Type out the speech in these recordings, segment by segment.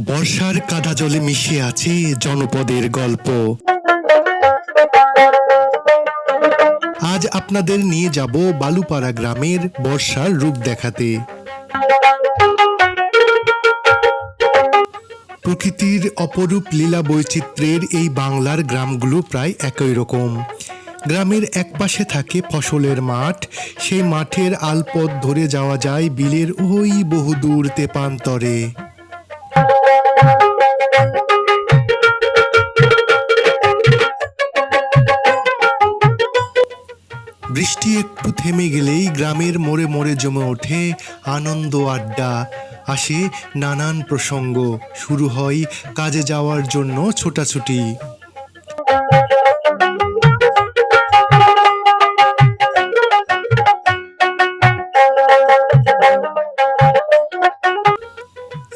বর্ষার কাদা জলে মিশে আছে জনপদের গল্প। আজ আপনাদের নিয়ে যাব বালুপাড়া গ্রামের বর্ষার রূপ দেখাতে। প্রকৃতির অপরূপ লীলা বৈচিত্র্যের এই বাংলার গ্রামগুলো প্রায় একই রকম। গ্রামের একপাশে থাকে ফসলের মাঠ, সেই মাঠের আলপথ ধরে যাওয়া যায় বিলের ওই বহুদূর তেপান্তরে। বৃষ্টি একটু থেমে গেলেই গ্রামের মোড়ে মোড়ে জমে ওঠে আনন্দ আড্ডা। আসে নানান প্রসঙ্গ, শুরু হয় কাজে যাওয়ার জন্য ছোটাছুটি।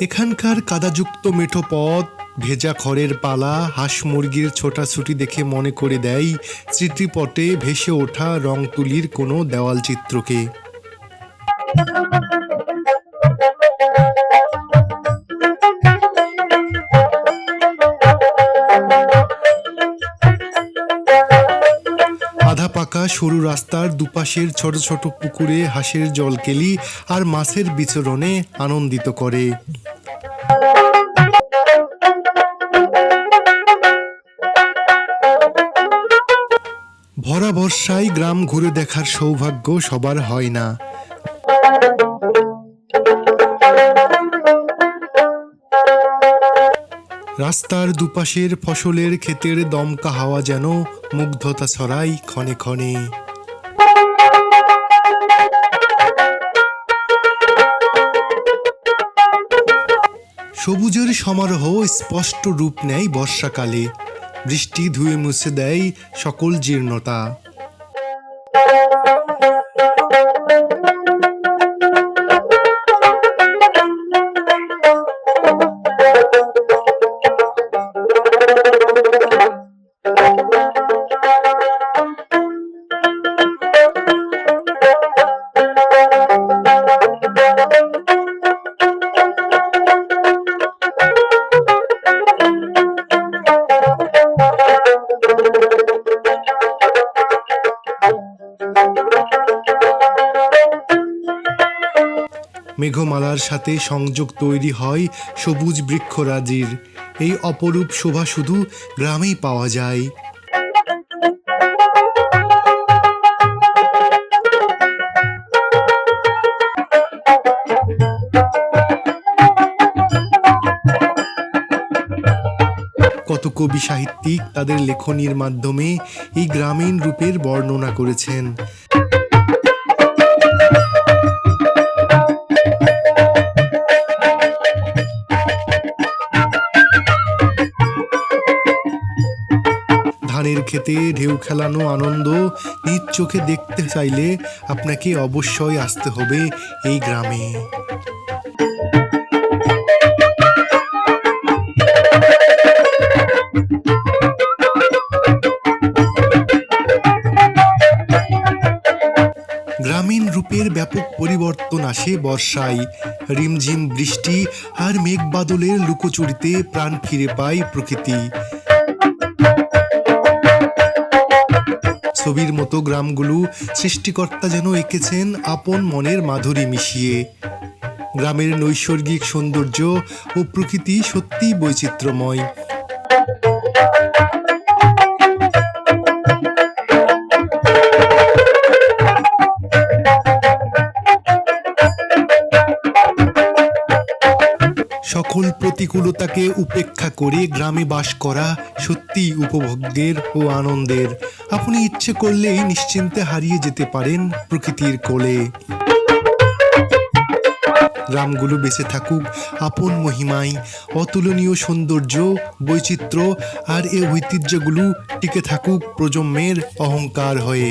এখানকার কাদাযুক্ত মেঠো পথ ভেজা খড়ের পালা, হাঁস মুরগির ছোটাছুটি দেখে মনে করে দেয় স্মৃতিপটে ভেসে ওঠা রং তুলির কোনো দেওয়াল চিত্রকে। আধা পাকা সরু রাস্তার দুপাশের ছোট ছোট পুকুরে হাঁসের জলকেলি আর মাছের বিচরণে আনন্দিত করে। ভরা বর্ষায় গ্রাম ঘুরে দেখার সৌভাগ্য সবার হয় না। রাস্তার দুপাশের ফসলের ক্ষেতের দমকা হাওয়া যেন মুগ্ধতা ছড়াই ক্ষণে ক্ষণে। সবুজের সমারোহ স্পষ্ট রূপ নেয় বর্ষাকালে। বৃষ্টি ধুয়ে মুছে দেয় সকল জীর্ণতা। মেঘমালার সাথে সংযোগ তৈরি হয় সবুজ বৃক্ষরাজির। এই অপরূপ শোভা শুধু গ্রামেই পাওয়া যায়। কত কবি সাহিত্যিক তাদের লেখনীর মাধ্যমে এই গ্রামীণ রূপের বর্ণনা করেছেন। খেতে, ঢেউ খেলানো আনন্দ, নিজ চোখে দেখতে চাইলে আপনাকে অবশ্যই আসতে হবে এই গ্রামে। গ্রামীণ রূপের ব্যাপক পরিবর্তন আসে বর্ষায়। রিমঝিম বৃষ্টি আর মেঘ বাদলের লুকোচুরিতে প্রাণ ফিরে পায় প্রকৃতি। ছবির মতো গ্রামগুলো সৃষ্টিকর্তা যেন এঁকেছেন আপন মনের মাধুরী মিশিয়ে। গ্রামের নৈসর্গিক সৌন্দর্য ও প্রকৃতি সত্যিই বৈচিত্র্যময়। প্রতিকূলতাকে উপেক্ষা করে গ্রামে বাস করা সত্যি উপভোগ্যের ও আনন্দের। আপনি ইচ্ছে করলেই নিশ্চিন্তে হারিয়ে যেতে পারেন প্রকৃতির কোলে। গ্রামগুলো বেঁচে থাকুক আপন মহিমায়। অতুলনীয় সৌন্দর্য, বৈচিত্র্য আর এ ঐতিহ্যগুলো টিকে থাকুক প্রজন্মের অহংকার হয়ে।